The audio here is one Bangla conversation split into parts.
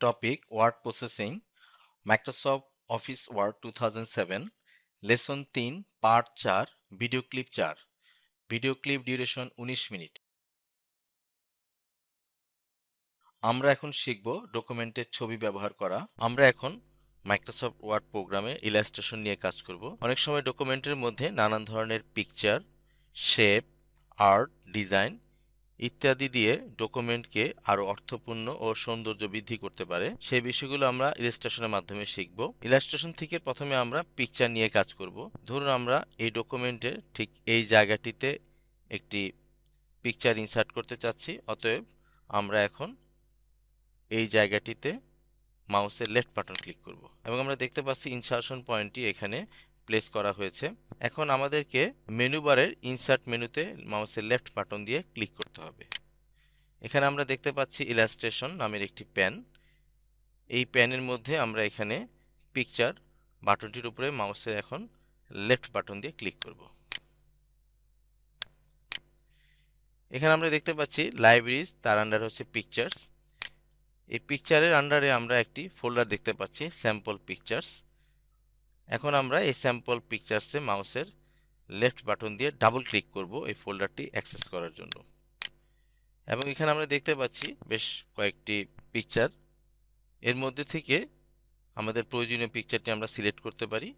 Topic, Word Processing, Microsoft Office Word 2007 lesson তিন পার্ট চার ভিডিও ক্লিপ চার ভিডিও ক্লিপ ডিউরেশন উনিশ মিনিট। আমরা এখন শিখব ডকুমেন্টের ছবি ব্যবহার করা। আমরা এখন মাইক্রোসফট ওয়ার্ড প্রোগ্রামে ইলাস্ট্রেশন নিয়ে কাজ করব। অনেক সময় ডকুমেন্টের মধ্যে নানান ধরনের পিকচার শেপ আর্ট ডিজাইন ইত্যাদি দিয়ে ডকুমেন্টকে আরও অর্থপূর্ণ ও সৌন্দর্য বৃদ্ধি করতে পারে, সেই বিষয়গুলো আমরা ইলাস্ট্রেশনের মাধ্যমে শিখব। ইলাস্ট্রেশন থেকে প্রথমে আমরা পিকচার নিয়ে কাজ করব। ধরুন আমরা এই ডকুমেন্টের ঠিক এই জায়গাটিতে একটি পিকচার ইনসার্ট করতে চাচ্ছি, অতএব আমরা এখন এই জায়গাটিতে মাউসের লেফট বাটন ক্লিক করব। এবং আমরা দেখতে পাচ্ছি ইনসার্শন পয়েন্টটি এখানে প্লেস করা হয়েছে। এখন আমাদেরকে মেনু বারের ইনসার্ট মেনুতে মাউসের লেফট বাটন দিয়ে ক্লিক করতে হবে। এখানে আমরা দেখতে পাচ্ছি ইলাস্ট্রেশন নামের একটি প্যান এই প্যানের মধ্যে আমরা এখানে পিকচার বাটনটির উপরে মাউসের এখন লেফট বাটন দিয়ে ক্লিক করব। এখানে আমরা দেখতে পাচ্ছি লাইব্রেরিজ তার আন্ডার হচ্ছে পিকচার্স এই পিকচারের আন্ডারে আমরা একটি ফোল্ডার দেখতে পাচ্ছি স্যাম্পল পিকচার্স এখন আমরা এই স্যাম্পল পিকচার্সে মাউসের লেফট বাটন দিয়ে ডাবল ক্লিক করব এই ফোল্ডারটি অ্যাক্সেস করার জন্য। এবং এখানে আমরা দেখতে পাচ্ছি বেশ কয়েকটি পিকচার এর মধ্যে থেকে আমাদের প্রয়োজনীয় পিকচারটি আমরা সিলেক্ট করতে পারি।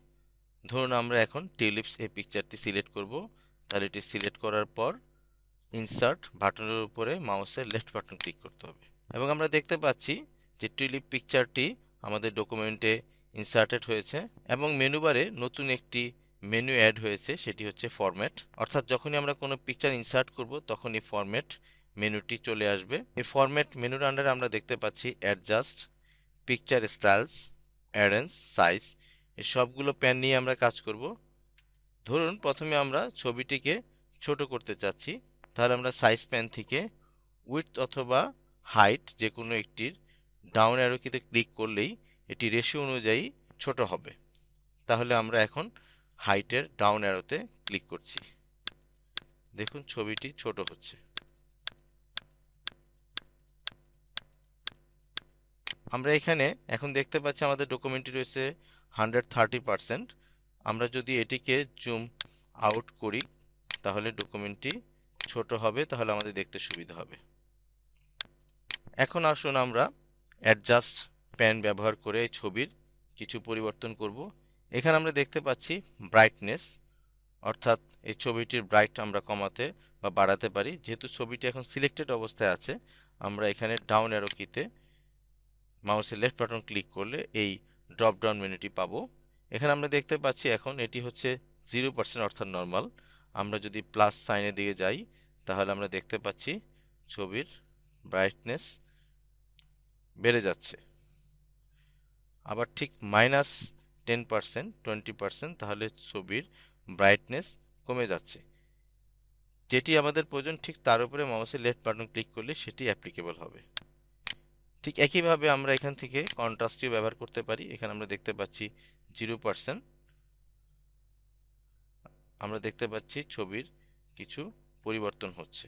ধরুন আমরা এখন টিউলিপস এই পিকচারটি সিলেক্ট করব। তাহলে এটি সিলেক্ট করার পর ইনসার্ট বাটনের উপরে মাউসের লেফট বাটন ক্লিক করতে হবে। এবং আমরা দেখতে পাচ্ছি যে টিউলিপ পিকচারটি আমাদের ডকুমেন্টে ইনসার্টেড হয়েছে এবং মেনু বারে নতুন একটি মেনু অ্যাড হয়েছে, সেটি হচ্ছে ফরম্যাট অর্থাৎ যখনই আমরা কোনো পিকচার ইনসার্ট করব তখন এই ফরম্যাট মেনুটি চলে আসবে। এই ফরম্যাট মেনুর আন্ডারে আমরা দেখতে পাচ্ছি adjust picture styles arrange size এই সবগুলো প্যান নিয়ে আমরা কাজ করব। ধরুন, প্রথমে আমরা ছবিটিকে ছোট করতে চাচ্ছি। তাহলে আমরা সাইজ প্যান থেকে উইথ অথবা হাইট যে কোনো একটির ডাউন অ্যারোকিতে ক্লিক করলেই এটি রেশিও অনুযায়ী ছোট হবে। তাহলে আমরা এখন হাইটের ডাউন অ্যারোতে ক্লিক করছি। দেখুন ছবিটি ছোট হচ্ছে। আমরা এখানে এখন দেখতে পাচ্ছি আমাদের ডকুমেন্টটি রয়েছে হান্ড্রেড থার্টি পারসেন্ট আমরা যদি এটিকে জুম আউট করি, তাহলে ডকুমেন্টটি ছোট হবে, তাহলে আমাদের দেখতে সুবিধা হবে। এখন আসুন আমরা অ্যাডজাস্ট প্যান ব্যবহার করে এই ছবির কিছু পরিবর্তন করব। এখানে আমরা দেখতে পাচ্ছি ব্রাইটনেস অর্থাৎ এই ছবিটির ব্রাইট আমরা কমাতে বা বাড়াতে পারি। যেহেতু ছবিটি এখন সিলেক্টেড অবস্থায় আছে, আমরা এখানে ডাউন অ্যারো কিতে মাউসের লেফট বাটন ক্লিক করলে এই ড্রপ ডাউন মেনুটি পাবো। এখানে আমরা দেখতে পাচ্ছি এখন এটি হচ্ছে জিরো পার্সেন্ট অর্থাৎ নর্মাল আমরা যদি প্লাস সাইনের দিকে যাই, তাহলে আমরা দেখতে পাচ্ছি ছবির ব্রাইটনেস বেড়ে যাচ্ছে। আবার ঠিক minus ten percent twenty percent তাহলে ছবির ব্রাইটনেস কমে যাচ্ছে। যেটি আমাদের প্রয়োজন, ঠিক তার উপরে মাউসের লেফট বাটন ক্লিক করলে সেটি অ্যাপ্লিকেবল হবে। ঠিক একইভাবে আমরা এখান থেকে কন্ট্রাস্টটিও ব্যবহার করতে পারি। এখানে আমরা দেখতে পাচ্ছি জিরো পার্সেন্ট আমরা দেখতে পাচ্ছি ছবির কিছু পরিবর্তন হচ্ছে।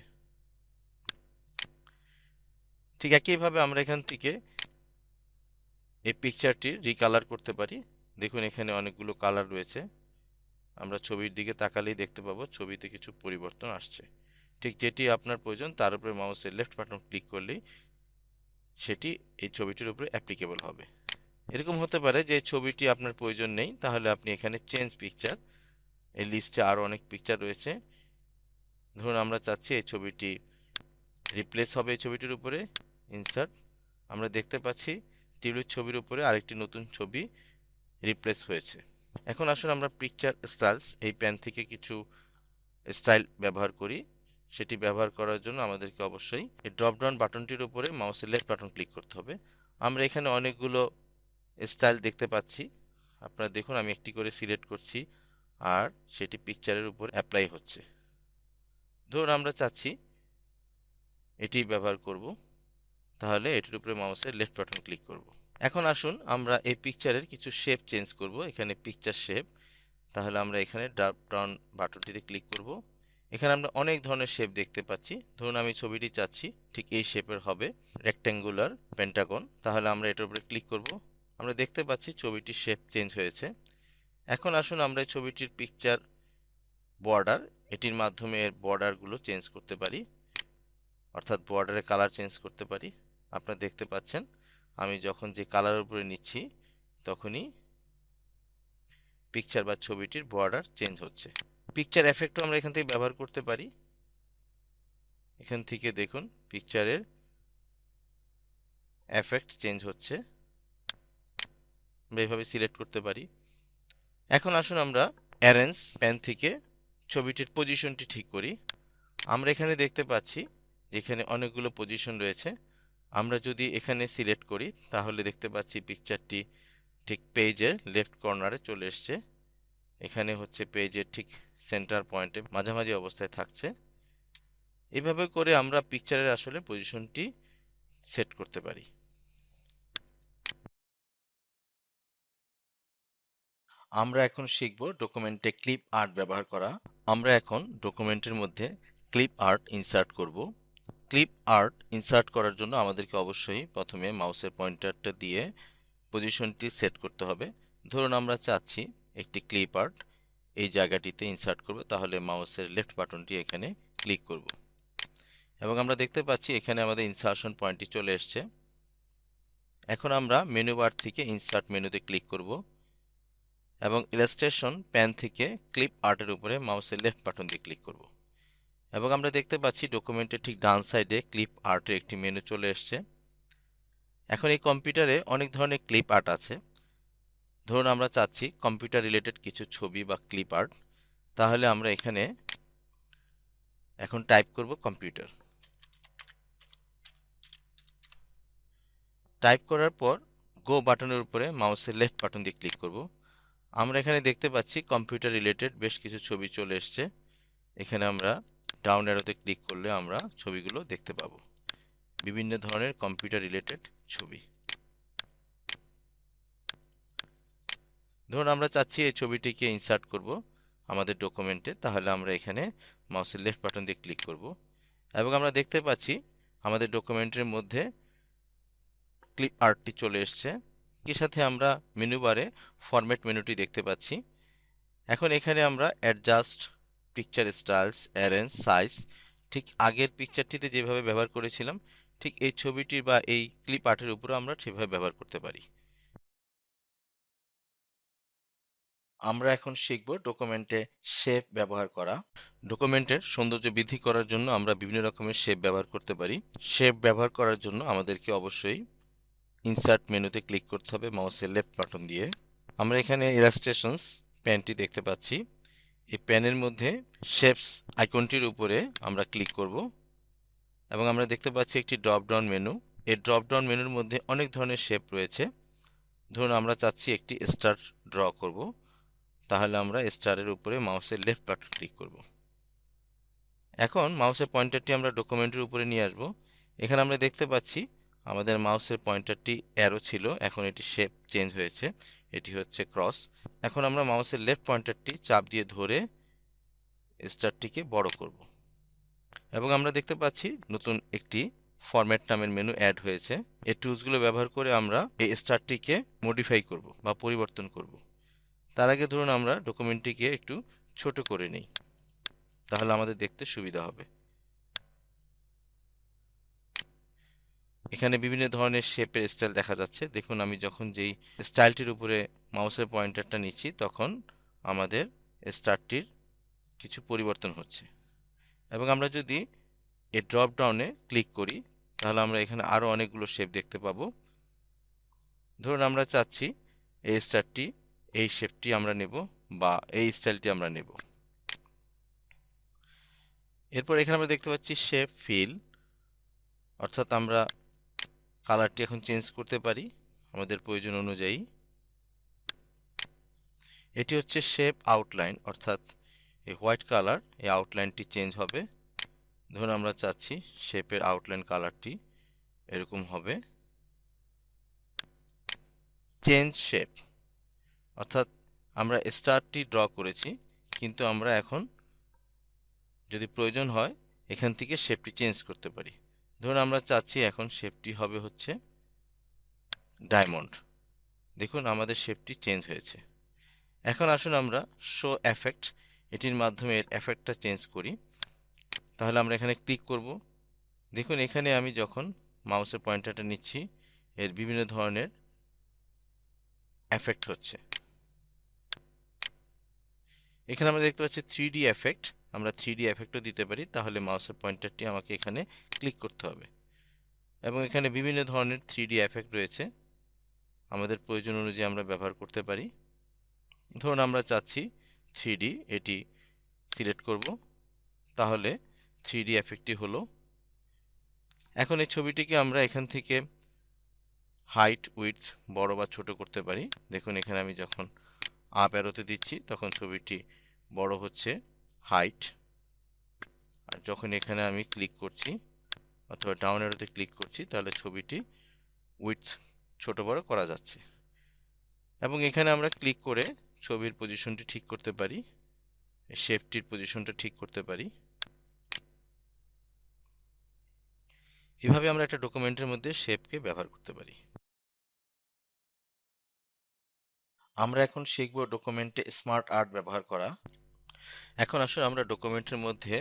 ঠিক একইভাবে আমরা এখান থেকে এই পিকচারটি রিকালার করতে পারি। দেখুন, এখানে অনেকগুলো কালার রয়েছে। আমরা ছবির দিকে তাকালেই দেখতে পাবো, ছবিতে কিছু পরিবর্তন আসছে। ঠিক যেটি আপনার প্রয়োজন, তার উপরে মাউসের লেফট বাটন ক্লিক করলেই সেটি এই ছবিটির উপরে অ্যাপ্লিকেবল হবে। এরকম হতে পারে যে ছবিটি আপনার প্রয়োজন নেই, তাহলে আপনি এখানে চেঞ্জ পিকচার এই লিস্টে আরও অনেক পিকচার রয়েছে। ধরুন, আমরা চাচ্ছি এই ছবিটি রিপ্লেস হবে এই ছবিটির উপরে ইনসার্ট আমরা দেখতে পাচ্ছি টিউলিপ ছবির উপরে আরেকটি নতুন ছবি রিপ্লেস হয়েছে। এখন আসুন আমরা পিকচার স্টাইলস এই প্যান থেকে কিছু স্টাইল ব্যবহার করি। সেটি ব্যবহার করার জন্য আমাদেরকে অবশ্যই এই ড্রপ ডাউন বাটনটির উপরে মাউসের লেফট বাটন ক্লিক করতে হবে। আমরা এখানে অনেকগুলো স্টাইল দেখতে পাচ্ছি। আপনারা দেখুন, আমি একটি করে সিলেক্ট করছি আর সেটি পিকচারের উপর অ্যাপ্লাই হচ্ছে। ধরুন, আমরা চাচ্ছি এটি ব্যবহার করব। তাহলে এটির উপরে মাউসের লেফট বাটন ক্লিক করব। এখন আসুন আমরা এই পিকচারের কিছু শেপ চেঞ্জ করব, এখানে পিকচার শেপ তাহলে আমরা এখানে ড্রপ ডাউন বাটনটিতে ক্লিক করব। এখানে আমরা অনেক ধরনের শেপ দেখতে পাচ্ছি। ধরুন আমি ছবিটি চাচ্ছি, ঠিক এই শেপের হবে রেক্ট্যাঙ্গুলার পেন্টাগন তাহলে আমরা এটার উপরে ক্লিক করব। আমরা দেখতে পাচ্ছি ছবিটির শেপ চেঞ্জ হয়েছে। এখন আসুন আমরা ছবিটির পিকচার বর্ডার এটির মাধ্যমে এর বর্ডারগুলো চেঞ্জ করতে পারি। অর্থাৎ বর্ডারের কালার চেঞ্জ করতে পারি। আপনারা দেখতে পাচ্ছেন, আমি যখন যে কালারের উপরে নিচ্ছি, তখনই পিকচার বা ছবিটির বর্ডার চেঞ্জ হচ্ছে। পিকচার এফেক্টও আমরা এখান থেকে ব্যবহার করতে পারি। এখান থেকে দেখুন পিকচারের এফেক্ট চেঞ্জ হচ্ছে। আমরা এইভাবে সিলেক্ট করতে পারি। এখন আসুন আমরা অ্যারেঞ্জ প্যান থেকে ছবিটির পজিশনটি ঠিক করি। আমরা এখানে দেখতে পাচ্ছি, যেখানে অনেকগুলো পজিশন রয়েছে। আমরা যদি এখানে সিলেক্ট করি, তাহলে দেখতে পাচ্ছি পিকচারটি ঠিক পেজের লেফট কর্নারে চলে এসছে। এখানে হচ্ছে পেজের ঠিক সেন্টার পয়েন্টে মাঝামাঝি অবস্থায় থাকছে। এভাবে করে আমরা পিকচারের আসলে পজিশনটি সেট করতে পারি। আমরা এখন শিখব ডকুমেন্টে ক্লিপ আর্ট ব্যবহার করা। আমরা এখন ডকুমেন্টের মধ্যে ক্লিপ আর্ট ইনসার্ট করব। ক্লিপ আর্ট ইনসার্ট করার জন্য আমাদেরকে অবশ্যই প্রথমে মাউসের পয়েন্টারটা দিয়ে পজিশনটি সেট করতে হবে। ধরুন আমরা চাচ্ছি একটি ক্লিপ আর্ট এই জায়গাটিতে ইনসার্ট করব, তাহলে মাউসের লেফট বাটনটি এখানে ক্লিক করব। এবং আমরা দেখতে পাচ্ছি এখানে আমাদের ইনসার্শন পয়েন্টটি চলে এসছে। এখন আমরা মেনু বার থেকে ইনসার্ট মেনুতে ক্লিক করব এবং ইলাস্ট্রেশন প্যান থেকে ক্লিপ আর্টের উপরে মাউসের লেফট বাটন দিয়ে ক্লিক করব। এবং আমরা দেখতে পাচ্ছি ডকুমেন্টের ঠিক ডান সাইডে ক্লিপ আর্টের একটি মেনু চলে এসছে। এখন এই কম্পিউটারে অনেক ধরনের ক্লিপ আর্ট আছে। ধরুন আমরা চাচ্ছি কম্পিউটার রিলেটেড কিছু ছবি বা ক্লিপ আর্ট তাহলে আমরা এখানে এখন টাইপ করব কম্পিউটার টাইপ করার পর গো বাটনের উপরে মাউসের লেফট বাটন দিয়ে ক্লিক করব। আমরা এখানে দেখতে পাচ্ছি কম্পিউটার রিলেটেড বেশ কিছু ছবি চলে এসছে। এখানে আমরা ডাউন অ্যারোতে ক্লিক করলে আমরা ছবিগুলো দেখতে পাবো। বিভিন্ন ধরনের কম্পিউটার রিলেটেড ছবি। ধরুন আমরা চাচ্ছি এই ছবিটিকে ইনসার্ট করব আমাদের ডকুমেন্টে তাহলে আমরা এখানে মাউসের লেফট বাটন দিয়ে ক্লিক করব। এবং আমরা দেখতে পাচ্ছি আমাদের ডকুমেন্টের মধ্যে ক্লিপ আর্টটি চলে এসছে। এর সাথে আমরা মেনু বারে ফরম্যাট মেনুটি দেখতে পাচ্ছি। এখন এখানে আমরা adjust picture styles arrange size ঠিক আগের পিকচারটিতে যেভাবে ব্যবহার করেছিলাম, ঠিক এই ছবিটির বা এই ক্লিপ আর্টের উপরও আমরা সেভাবে ব্যবহার করতে পারি। আমরা এখন শিখব ডকুমেন্টে শেপ ব্যবহার করা। ডকুমেন্টের সৌন্দর্য বৃদ্ধি করার জন্য আমরা বিভিন্ন রকমের শেপ ব্যবহার করতে পারি। শেপ ব্যবহার করার জন্য আমাদেরকে অবশ্যই ইনসার্ট মেনুতে ক্লিক করতে হবে মাউসের লেফট বাটন দিয়ে। আমরা এখানে ইলাস্ট্রেশনস প্যানটি দেখতে পাচ্ছি। এই প্যানের মধ্যে শেপস আইকনটির উপরে আমরা ক্লিক করব এবং আমরা দেখতে পাচ্ছি একটি ড্রপ ডাউন মেনু এই ড্রপ ডাউন মেনুর মধ্যে অনেক ধরনের শেপ রয়েছে। ধরুন আমরা চাচ্ছি একটি স্টার ড্র করব। তাহলে আমরা স্টারের উপরে মাউসের লেফট বাটন ক্লিক করব। এখন মাউসের পয়েন্টারটি আমরা ডকুমেন্টের উপরে নিয়ে আসব। এখানে আমরা দেখতে পাচ্ছি আমাদের মাউসের পয়েন্টারটি অ্যারো ছিল। এখন এটি শেপ চেঞ্জ হয়েছে। এটি হচ্ছে ক্রস এখন আমরা মাউসের লেফট পয়েন্টারটি চাপ দিয়ে ধরে স্টারটিকে বড় করব। এবং আমরা দেখতে পাচ্ছি নতুন একটি ফরম্যাট নামের মেনু অ্যাড হয়েছে। এই টুলসগুলো ব্যবহার করে আমরা এই স্টারটিকে মডিফাই করব বা পরিবর্তন করব। তার আগে ধরুন আমরা ডকুমেন্টটিকে একটু ছোট করে নিই। তাহলে আমাদের দেখতে সুবিধা হবে। এখানে বিভিন্ন ধরনের শেপের স্টাইল দেখা যাচ্ছে। দেখুন, আমি যখন যেই স্টাইলটির উপরে মাউসের পয়েন্টারটা নিচ্ছি, তখন আমাদের স্টারটির কিছু পরিবর্তন হচ্ছে। এবং আমরা যদি এই ড্রপ ডাউনে ক্লিক করি, তাহলে আমরা এখানে আরও অনেকগুলো শেপ দেখতে পাবো। ধরুন, আমরা চাচ্ছি এই স্টারটি এই শেপটি আমরা নেব বা এই স্টাইলটি আমরা নেব। এরপর এখানে আমরা দেখতে পাচ্ছি শেপ ফিল অর্থাৎ আমরা কালারটি এখন চেঞ্জ করতে পারি, আমাদের প্রয়োজন অনুযায়ী। এটি হচ্ছে শেপ আউটলাইন অর্থাৎ এই হোয়াইট কালার এই আউটলাইনটি চেঞ্জ হবে। ধরুন আমরা চাচ্ছি শেপের আউটলাইন কালারটি এরকম হবে। চেঞ্জ শেপ অর্থাৎ আমরা স্টারটি ড্র করেছি, কিন্তু আমরা এখন যদি প্রয়োজন হয়, এখান থেকে শেপটি চেঞ্জ করতে পারি। ধরুন আমরা চাচ্ছি এখন শেপটি হবে হচ্ছে ডায়মন্ড দেখুন আমাদের শেপটি চেঞ্জ হয়েছে। এখন আসুন আমরা শো এফেক্ট এটির মাধ্যমে এর এফেক্টটা চেঞ্জ করি। তাহলে আমরা এখানে ক্লিক করব। দেখুন এখানে আমি যখন মাউসের পয়েন্টারটা নিচ্ছি, এর বিভিন্ন ধরনের এফেক্ট হচ্ছে। এখানে আমরা দেখতে পাচ্ছি থ্রি এফেক্ট আমরা থ্রি ডি এফেক্টও দিতে পারি, তাহলে মাউসের পয়েন্টারটি আমাকে এখানে ক্লিক করতে হবে। এবং এখানে বিভিন্ন ধরনের থ্রি ডি এফেক্ট রয়েছে। আমাদের প্রয়োজন অনুযায়ী আমরা ব্যবহার করতে পারি। ধরুন আমরা চাচ্ছি থ্রি এটি সিলেক্ট করব। তাহলে থ্রি ডি এফেক্টটি হলো। এখন এই ছবিটিকে আমরা এখান থেকে হাইট উইথ বড় বা ছোট করতে পারি। দেখুন এখানে আমি যখন আপ অ্যারোতে দিচ্ছি, তখন ছবিটি বড় হচ্ছে। হাইট আর যখন এখানে আমি ক্লিক করছি, অথবা ডাউন অ্যারোতে ক্লিক করছি, তাহলে ছবিটি উইথ ছোট বড় করা যাচ্ছে। এবং এখানে আমরা ক্লিক করে ছবির পজিশনটি ঠিক করতে পারি শেপটির পজিশনটা ঠিক করতে পারি। এভাবে আমরা একটা ডকুমেন্টের মধ্যে শেপকে ব্যবহার করতে পারি। আমরা এখন শিখব ডকুমেন্টে স্মার্ট আর্ট ব্যবহার করা। এখন আসলে আমরা ডকুমেন্টের মধ্যে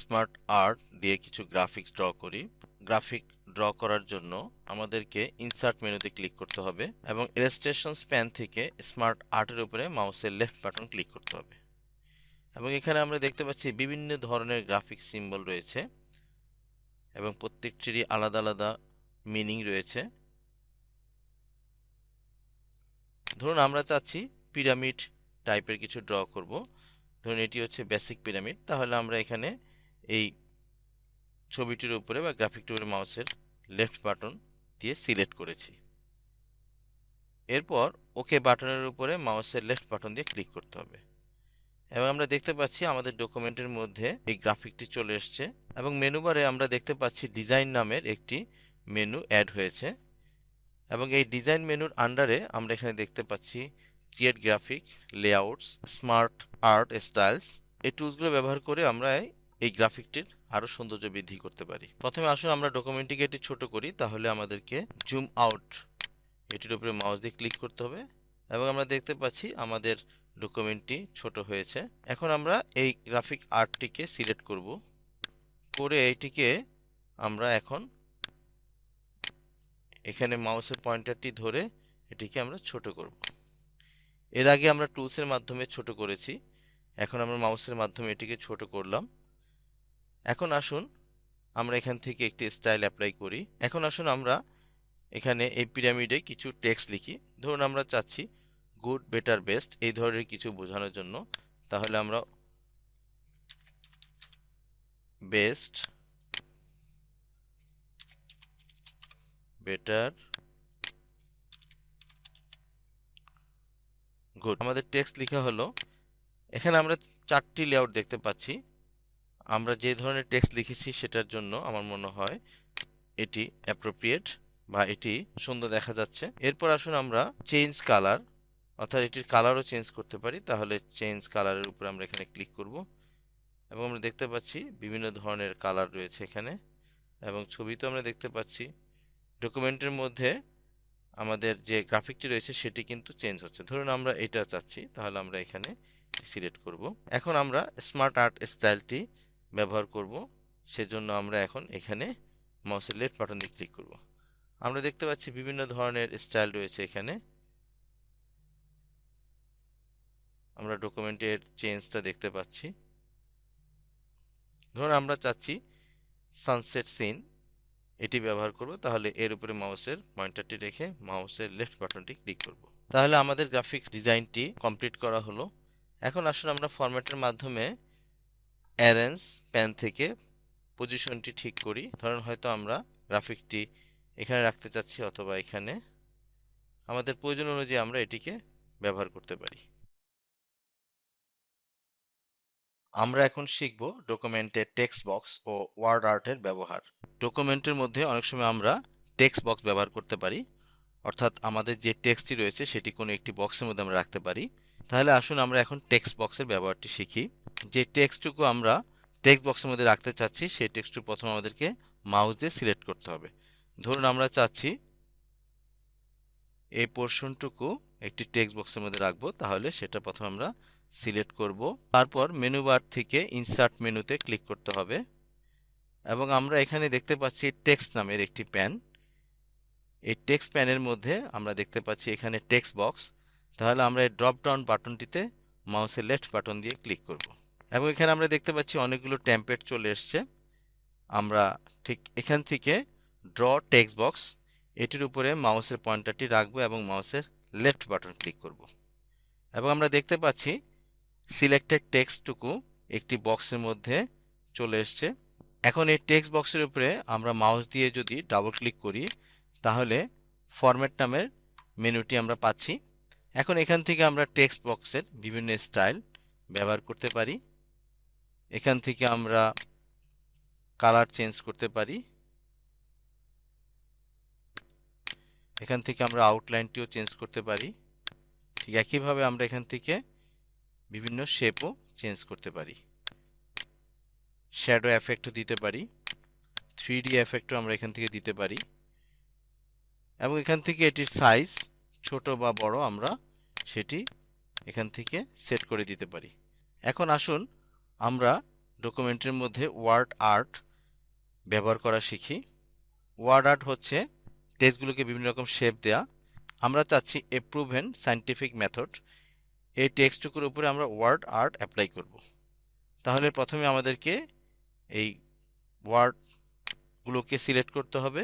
স্মার্ট আর্ট দিয়ে কিছু গ্রাফিক্স ড্র করি। গ্রাফিক ড্র করার জন্য আমাদেরকে ইনসার্ট মেনুতে ক্লিক করতে হবে এবং ইলাস্ট্রেশন স্প্যান থেকে স্মার্ট আর্টের উপরে মাউসের লেফট বাটন ক্লিক করতে হবে। এবং এখানে আমরা দেখতে পাচ্ছি বিভিন্ন ধরনের গ্রাফিক সিম্বল রয়েছে এবং প্রত্যেকটিরই আলাদা আলাদা মিনিং রয়েছে। ধরুন আমরা চাচ্ছি পিরামিড টাইপের কিছু ড্র করব। ধরুন এটি হচ্ছে বেসিক পিরামিড তাহলে আমরা এখানে এই ছবিটির উপরে বা গ্রাফিকটির উপরে মাউসের লেফট বাটন দিয়ে সিলেক্ট করেছি। এরপর ওকে বাটনের উপরে মাউসের লেফট বাটন দিয়ে ক্লিক করতে হবে। এবং আমরা দেখতে পাচ্ছি আমাদের ডকুমেন্টের মধ্যে এই গ্রাফিকটি চলে এসছে এবং মেনু বারে আমরা দেখতে পাচ্ছি ডিজাইন নামের একটি মেনু অ্যাড হয়েছে। এবং এই ডিজাইন মেনুর আন্ডারে আমরা এখানে দেখতে পাচ্ছি create graphic layouts smart art styles এই টুলসগুলো ব্যবহার করে আমরা এই গ্রাফিকটির আরও সৌন্দর্য বৃদ্ধি করতে পারি। প্রথমে আসুন আমরা ডকুমেন্টটিকে এটি ছোট করি, তাহলে আমাদেরকে জুম আউট এটির উপরে মাউস দিয়ে ক্লিক করতে হবে। এবং আমরা দেখতে পাচ্ছি আমাদের ডকুমেন্টটি ছোট হয়েছে। এখন আমরা এই গ্রাফিক আর্টটিকে সিলেক্ট করব। করে এইটিকে আমরা এখন এখানে মাউসের পয়েন্টারটি ধরে এটিকে আমরা ছোট করব। এর আগে আমরা টুলসের মাধ্যমে ছোট করেছি। এখন আমরা মাউসের মাধ্যমে এটিকে ছোট করলাম। এখন আসুন, আমরা এখান থেকে একটি স্টাইল অ্যাপ্লাই করি। এখন আসুন আমরা এখানে এই পিরামিডে কিছু টেক্সট লিখি। ধরুন আমরা চাচ্ছি গুড বেটার বেস্ট এই ধরনের কিছু বোঝানোর জন্য। তাহলে আমরা বেস্ট বেটার গুড আমাদের টেক্সট লেখা হলো, এখানে আমরা চারটি লেআউট দেখতে পাচ্ছি। আমরা যে ধরনের টেক্সট লিখেছি সেটার জন্য আমার মনে হয় এটি অ্যাপ্রোপ্রিয়েট বা এটি সুন্দর দেখা যাচ্ছে। এরপর আসুন আমরা চেঞ্জ কালার অর্থাৎ এটির কালারও চেঞ্জ করতে পারি। তাহলে চেঞ্জ কালারের উপরে আমরা এখানে ক্লিক করব এবং আমরা দেখতে পাচ্ছি বিভিন্ন ধরনের কালার রয়েছে এখানে। এবং ছবি তো আমরা দেখতে পাচ্ছি ডকুমেন্টের মধ্যে আমাদের যে গ্রাফিকটি রয়েছে সেটি কিন্তু চেঞ্জ হচ্ছে। ধরুন আমরা এটা চাচ্ছি, তাহলে আমরা এখানে সিলেক্ট করব। এখন আমরা স্মার্ট আর্ট স্টাইলটি ব্যবহার করব, সেজন্য আমরা এখন এখানে মাউসের লেফট বাটন দিয়ে ক্লিক করব। আমরা দেখতে পাচ্ছি বিভিন্ন ধরনের স্টাইল রয়েছে এখানে। আমরা ডকুমেন্টের চেঞ্জটা দেখতে পাচ্ছি। ধরুন আমরা চাচ্ছি সানসেট সিন এটি ব্যবহার করব। তাহলে এর উপরে মাউসের পয়েন্টারটি রেখে মাউসের লেফট বাটনটি ক্লিক করব। তাহলে আমাদের গ্রাফিক্স ডিজাইনটি কমপ্লিট করা হলো। এখন আসলে আমরা ফরম্যাটের মাধ্যমে অ্যারেঞ্জ প্যান থেকে পজিশনটি ঠিক করি। ধরুন হয়তো আমরা গ্রাফিকটি এখানে রাখতে চাচ্ছি অথবা এখানে। আমাদের প্রয়োজন অনুযায়ী আমরা এটিকে ব্যবহার করতে পারি। আমরা এখন শিখব ডকুমেন্টের টেক্সট বক্স ও ওয়ার্ড আর্টের ব্যবহার। ডকুমেন্টের মধ্যে অনেক সময় আমরা টেক্সট বক্স ব্যবহার করতে পারি। অর্থাৎ আমাদের যে টেক্সটটি রয়েছে, সেটি কোনো একটি বক্সের মধ্যে আমরা রাখতে পারি। তাহলে আসুন আমরা এখন টেক্সট বক্সের ব্যবহারটি শিখি। যে টেক্সটটুকু আমরা টেক্সট বক্সের মধ্যে রাখতে চাচ্ছি, সেই টেক্সটটি প্রথম আমাদেরকে মাউস দিয়ে সিলেক্ট করতে হবে। ধরুন আমরা চাচ্ছি, এই পোর্শনটুকু একটি টেক্সট বক্সের মধ্যে রাখব, তাহলে সেটা প্রথমে আমরা সিলেক্ট করব। তারপর মেনু বার থেকে ইনসার্ট মেনুতে ক্লিক করতে হবে। এবং আমরা এখানে দেখতে পাচ্ছি টেক্সট নামের একটি প্যান এই টেক্সট প্যানের মধ্যে আমরা দেখতে পাচ্ছি এখানে টেক্সট বক্স তাহলে আমরা এই ড্রপ ডাউন বাটনটিতে মাউসের লেফট বাটন দিয়ে ক্লিক করব। এবং এখানে আমরা দেখতে পাচ্ছি অনেকগুলো টেমপ্লেট চলে এসছে। আমরা ঠিক এখান থেকে ড্র টেক্সট বক্স এটির উপরে মাউসের পয়েন্টারটি রাখব এবং মাউসের লেফট বাটন ক্লিক করব। এবং আমরা দেখতে পাচ্ছি সিলেক্টেড টেক্সটটুকু একটি বক্সের মধ্যে চলে এসছে। এখন এই টেক্সট বক্সের উপরে আমরা মাউস দিয়ে যদি ডাবল ক্লিক করি, তাহলে ফরম্যাট নামের মেনুটি আমরা পাচ্ছি। এখন এখান থেকে আমরা টেক্সট বক্সের বিভিন্ন স্টাইল ব্যবহার করতে পারি। এখান থেকে আমরা কালার চেঞ্জ করতে পারি। এখান থেকে আমরা আউটলাইনটিও চেঞ্জ করতে পারি। ঠিক একইভাবে আমরা এখান থেকে বিভিন্ন শেপও চেঞ্জ করতে পারি। শ্যাডো এফেক্টও দিতে পারি। থ্রি ডি এফেক্টও আমরা এখান থেকে দিতে পারি। এবং এখান থেকে এটির সাইজ ছোট বা বড়, আমরা সেটি এখান থেকে সেট করে দিতে পারি। এখন আসুন আমরা ডকুমেন্টের মধ্যে ওয়ার্ড আর্ট ব্যবহার করা শিখি। ওয়ার্ড আর্ট হচ্ছে টেক্সটগুলোকে বিভিন্ন রকম শেপ দেয়া। আমরা চাচ্ছি এ প্রুভেন সাইন্টিফিক মেথড এই টেক্সটুকুর উপরে আমরা ওয়ার্ড আর্ট অ্যাপ্লাই করব। তাহলে প্রথমে আমাদেরকে এই ওয়ার্ডগুলোকে সিলেক্ট করতে হবে।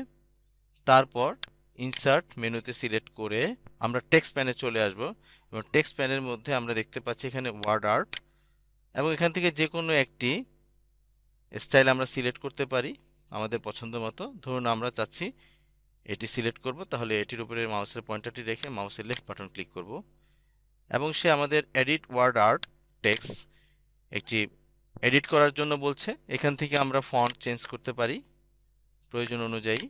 তারপর ইনসার্ট মেনুতে সিলেক্ট করে আমরা টেক্সট প্যানে চলে আসব এবং টেক্সট প্যানের মধ্যে আমরা দেখতে পাচ্ছি এখানে ওয়ার্ড আর্ট এবং এখান থেকে যে কোনো একটি স্টাইল আমরা সিলেক্ট করতে পারি আমাদের পছন্দ মতো। ধরুন আমরা চাচ্ছি এটি সিলেক্ট করব, তাহলে এটির উপরে মাউসের পয়েন্টারটি রেখে মাউসের লেফট বাটন ক্লিক করব। এবং সে আমাদের এডিট ওয়ার্ড আর্ট টেক্সট একটি এডিট করার জন্য বলছে। এখান থেকে আমরা ফন্ট চেঞ্জ করতে পারি, প্রয়োজন অনুযায়ী।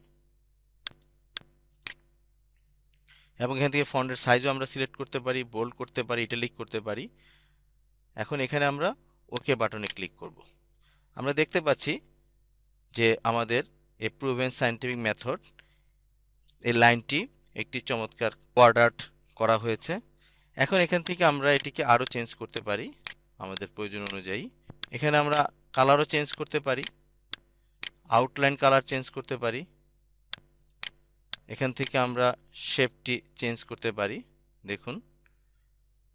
এবং এখান থেকে ফন্টের সাইজও আমরা সিলেক্ট করতে পারি বোল্ড করতে পারি ইটালিক করতে পারি। এখন এখানে আমরা ওকে বাটনে ক্লিক করব। আমরা দেখতে পাচ্ছি যে আমাদের এ প্রুভেন সাইন্টিফিক মেথড এই লাইনটি একটি চমৎকার ওয়ার্ড আর্ট করা হয়েছে। এখন এখান থেকে আমরা এটিকে আরও চেঞ্জ করতে পারি, আমাদের প্রয়োজন অনুযায়ী। এখানে আমরা কালারও চেঞ্জ করতে পারি আউটলাইন কালার চেঞ্জ করতে পারি, এখান থেকে আমরা শেপটি চেঞ্জ করতে পারি, দেখুন,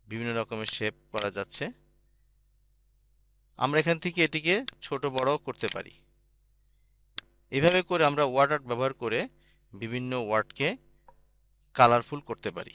বিভিন্ন রকমের শেপ করা যাচ্ছে, আমরা এখান থেকে এটিকে ছোট বড় করতে পারি, এভাবে করে আমরা ওয়ার্ড আর্ট ব্যবহার করে বিভিন্ন ওয়ার্ডকে কালারফুল করতে পারি।